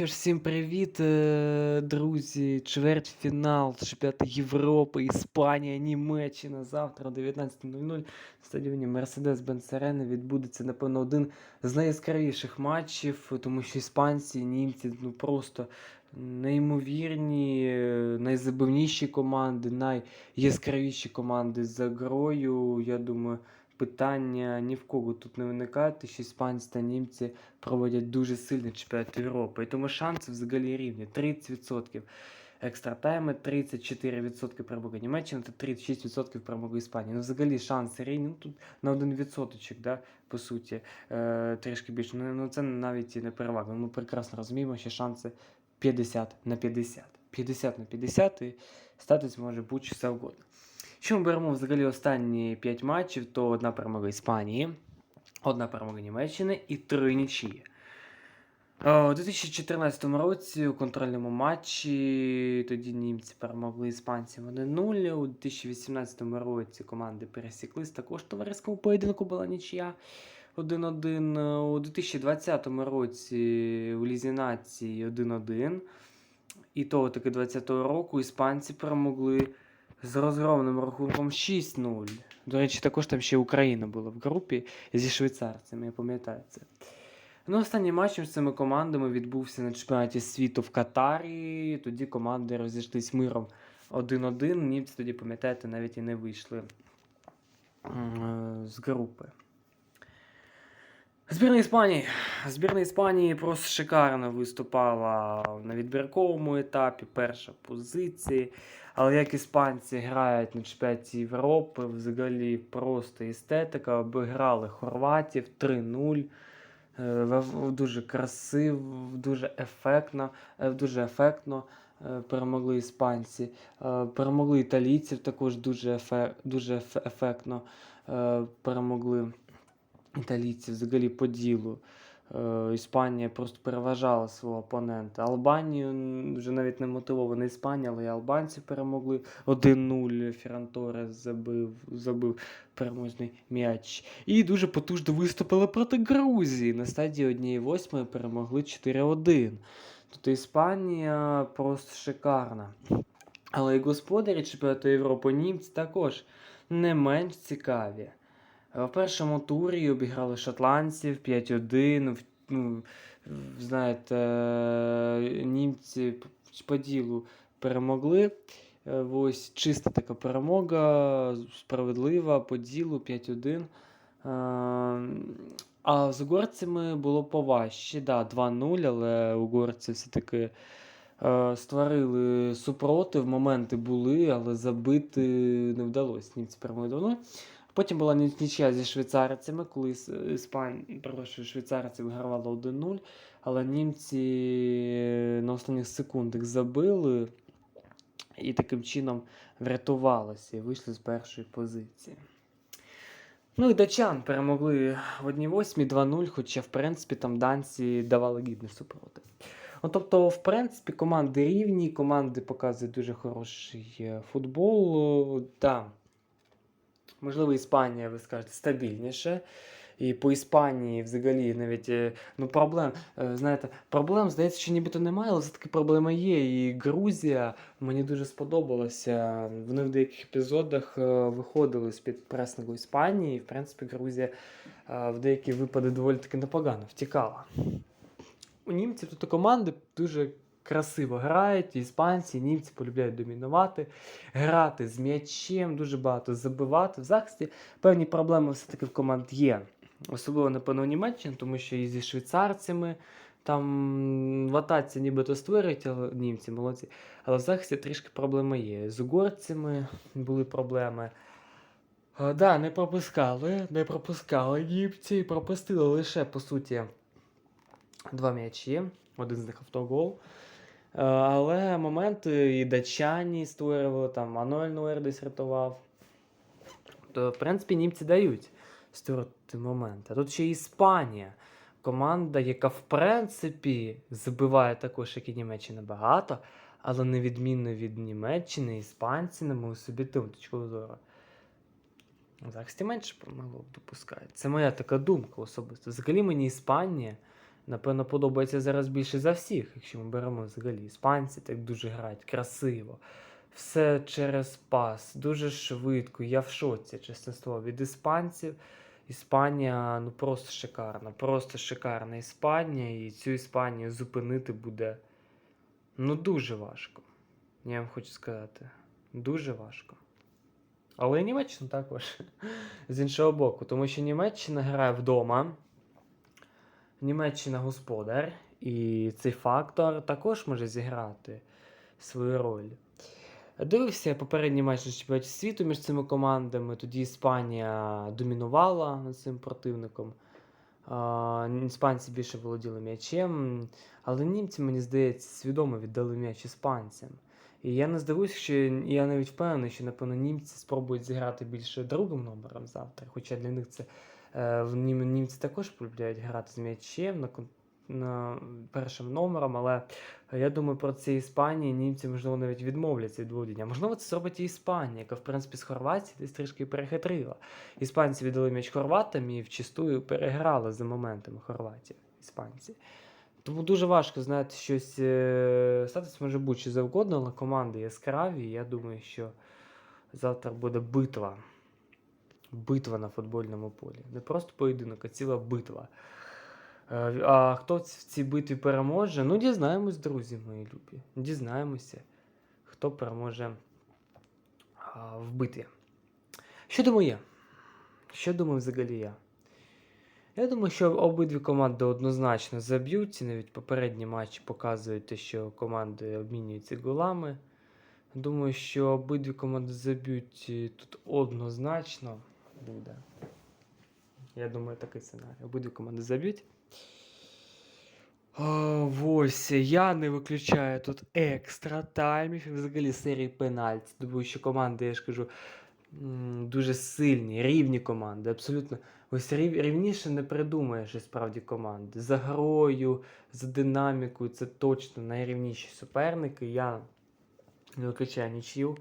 Ж, всім привіт, е, друзі. Чвертьфінал Чемпіонату Європи, Іспанія, Німеччина. Завтра о 19.00 в стадіоні Mercedes-Benz Arena відбудеться, напевно, один з найяскравіших матчів, тому що іспанці, німці ну просто неймовірні, найзабивніші команди, найяскравіші команди за грою. Я думаю, питання ні в кого тут не виникає, тому що іспанці та німці проводять дуже сильний чемпіонат Європи. І тому шанси взагалі рівні 30%. Екстра тайми 34% перемоги Німеччини та 36% перемоги Іспанії. Ну, взагалі шанси рівні. Ну, тут на один відсоточок, да, по суті, е, трішки більше. Ну, ну це навіть і не перевага. Ми прекрасно розуміємо, що шанси 50 на 50. 50 на 50 і статус може бути що завгодно. Якщо ми беремо взагалі останні 5 матчів, то одна перемога Іспанії, одна перемога Німеччини і три нічиї. Е, У 2014 році у контрольному матчі тоді німці перемогли іспанців 1-0. У 2018 році команди пересіклись. Також товариському поєдинку була нічия 1-1. Е, У 2020 році у Лізі нації 1-1. І того таки 2020 року іспанці перемогли з розгромним рахунком 6-0. До речі, також там ще Україна була в групі зі швейцарцями, я пам'ятаю це. Ну, останній матч між цими командами відбувся на чемпіонаті світу в Катарі. Тоді команди розійшлись миром 1-1. Німці тоді, пам'ятаєте, навіть і не вийшли з групи. Збірна Іспанії. Збірна Іспанії просто шикарно виступала на відбірковому етапі, перша позиція. Але як іспанці грають на чемпіонаті Європи, взагалі просто естетика, обіграли хорватів 3-0. Е, Дуже красиво, дуже ефектно, е, дуже ефектно е, перемогли іспанці. Перемогли італійців також дуже, ефе, дуже ефектно перемогли італійців взагалі по ділу. Е, Іспанія просто переважала свого опонента. Албанію вже навіть не мотивована Іспанія, але і албанці перемогли 1-0. Феранторе забив, забив переможний м'яч. І дуже потужно виступили проти Грузії. На стадії 1-8 перемогли 4-1. Тобто Іспанія просто шикарна. Але і господарі чемпіонату Європи німці також не менш цікаві. В першому турі обіграли шотландців 5-1. Ну, знаєте, німці по ділу перемогли. Е, Ось чиста така перемога, справедлива по ділу 5-1. Е, А з угорцями було поважче. Да, 2-0, але угорці все-таки е, створили супротив, моменти були, але забити не вдалося. Німці перемогли 2-0. Потім була ні- нічия зі швейцарцями, коли Іс- Іспан... перепрошую, швейцарці вигравали 1-0, але німці е, на останніх секундах забили і таким чином врятувалися і вийшли з першої позиції. Ну і датчан перемогли в 1-8 2-0, хоча, в принципі, там данці давали гідний супротив. Ну, тобто, в принципі, команди рівні, команди показують дуже хороший е, футбол. О, Да. Можливо, Іспанія, ви скажете, стабільніше. І по Іспанії взагалі навіть е, ну, проблем, е, знаєте, проблем, здається, що нібито немає, але все-таки проблема є. І Грузія мені дуже сподобалася. Вони в деяких епізодах е, виходили з-під пресингу Іспанії. І, в принципі, Грузія в деякі випади доволі таки непогано втікала. У німців тут команди дуже красиво грають, іспанці, німці полюбляють домінувати, грати з м'ячем, дуже багато забивати. В захисті певні проблеми все-таки в команд є. Особливо, напевно, у Німеччині, тому що і зі швейцарцями там в атаці нібито створюють, але німці молодці. Але в захисті трішки проблеми є. З угорцями були проблеми. Так, да, не пропускали, не пропускали німці, пропустили лише, по суті, два м'ячі, один з них автогол. Е, Але моменти і датчані створювали, там Мануель Нуер десь рятував. То, в принципі, німці дають створити моменти. А тут ще Іспанія. Команда, яка в принципі забиває також, як і Німеччина багато, але не відмінно від Німеччини, іспанці не можуть собі точку зору. В захисті менше помилок допускають. Це моя така думка особисто. Взагалі мені Іспанія Напевно, подобається зараз більше за всіх, якщо ми беремо взагалі іспанці, так дуже грають красиво. Все через пас, дуже швидко. Я в шоці, чесне слово, від іспанців. Іспанія ну просто шикарна, просто шикарна Іспанія, і цю Іспанію зупинити буде ну дуже важко. Я вам хочу сказати, дуже важко. Але і Німеччина також з іншого боку, тому що Німеччина грає вдома. Німеччина господар, і цей фактор також може зіграти свою роль. Дивився я попередній матч на чемпіонаті світу між цими командами. Тоді Іспанія домінувала над цим противником. Іспанці більше володіли м'ячем, але німці, мені здається, свідомо віддали м'яч іспанцям. І я не здивуюся, що я навіть впевнений, що напевно німці спробують зіграти більше другим номером завтра. Хоча для них це німці також полюбляють грати з м'ячем на, на першим номером, але я думаю, про це Іспанії німці, можливо, навіть відмовляться від володіння. Можливо, це зробить і Іспанія, яка, в принципі, з Хорватії десь трішки перехитрила. Іспанці віддали м'яч хорватам і вчистую переграли за моментами Хорватії, іспанці. Тому дуже важко знаєте, щось е, статися може бути що завгодно, але команди яскраві. Я думаю, що завтра буде битва. Битва на футбольному полі. Не просто поєдинок, а ціла битва. Е, А хто в цій битві переможе? Ну, дізнаємось, друзі мої любі. Дізнаємося, хто переможе в битві. Що думаю я? Що думаю взагалі я? Я думаю, що обидві команди однозначно заб'ють. Навіть попередні матчі показують те, що команди обмінюються голами. Думаю, що обидві команди заб'ють тут однозначно буде. Я думаю, такий сценарій. Обидві команди заб'ють. Ось, я не виключаю тут екстра таймів і взагалі серії пенальті. Думаю, що команди, я ж кажу, дуже сильні, рівні команди. Абсолютно. Ось рів, рівніше не придумаєш і справді команди. За грою, за динамікою це точно найрівніші суперники. Я не виключаю нічию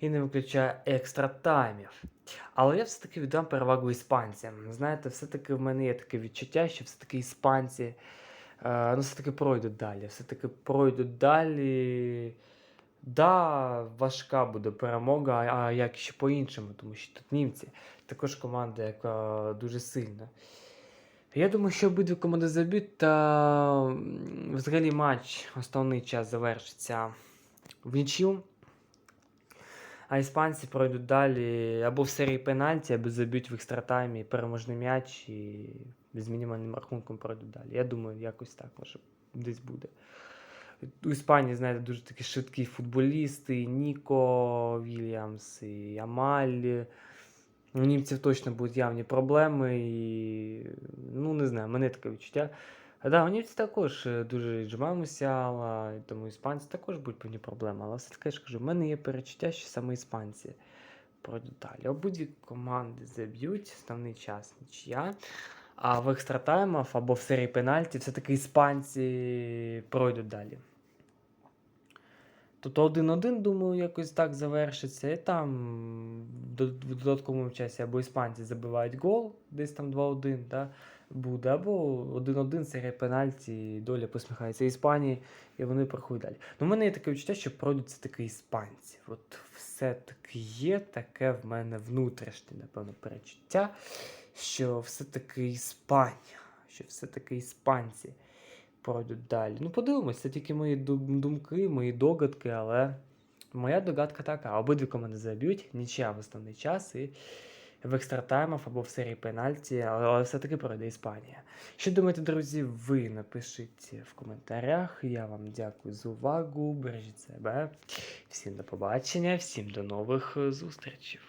і не виключаю екстра таймів. Але я все-таки віддам перевагу іспанцям. Знаєте, все-таки в мене є таке відчуття, що все-таки іспанці е, ну, все-таки пройдуть далі. Все-таки пройдуть далі. Да, важка буде перемога, а як ще по-іншому, тому що тут німці також команда, яка дуже сильна. Я думаю, що обидві команди заб'ють, та взагалі матч основний час завершиться в нічю. А іспанці пройдуть далі або в серії пенальті, або заб'ють в екстратаймі переможний м'яч і з мінімальним рахунком пройдуть далі. Я думаю, якось так може десь буде. У Іспанії, знаєте, дуже такі швидкі футболісти, і Ніко Вільямс, і Амаль. У німців точно будуть явні проблеми, і ну не знаю, мене таке відчуття. А да, у німців також е, дуже Джамал Мусіала, і тому іспанці також будуть певні проблеми. Але все-таки я ж кажу, в мене є перечуття, що саме іспанці пройдуть далі. Обидві команди заб'ють, основний час нічия. А в екстратаймах або в серії пенальті все-таки іспанці пройдуть далі. Тобто 1-1, думаю, якось так завершиться. І там в додатковому часі або іспанці забивають гол, десь там 2-1 да, буде, або 1-1 серія пенальті, доля посміхається Іспанії, і вони проходять далі. Ну, в мене є таке відчуття, що пройдуть все-таки іспанці. От все-таки є таке в мене внутрішнє, напевно, перечуття, що все-таки Іспанія, що все-таки іспанці пройдуть далі. Ну, подивимось, це тільки мої думки, мої догадки, але моя догадка така: обидві команди заб'ють, нічия в основний час і в екстратаймах або в серії пенальті, але, все-таки пройде Іспанія. Що думаєте, друзі, ви напишіть в коментарях. Я вам дякую за увагу. Бережіть себе. Всім до побачення, всім до нових зустрічей.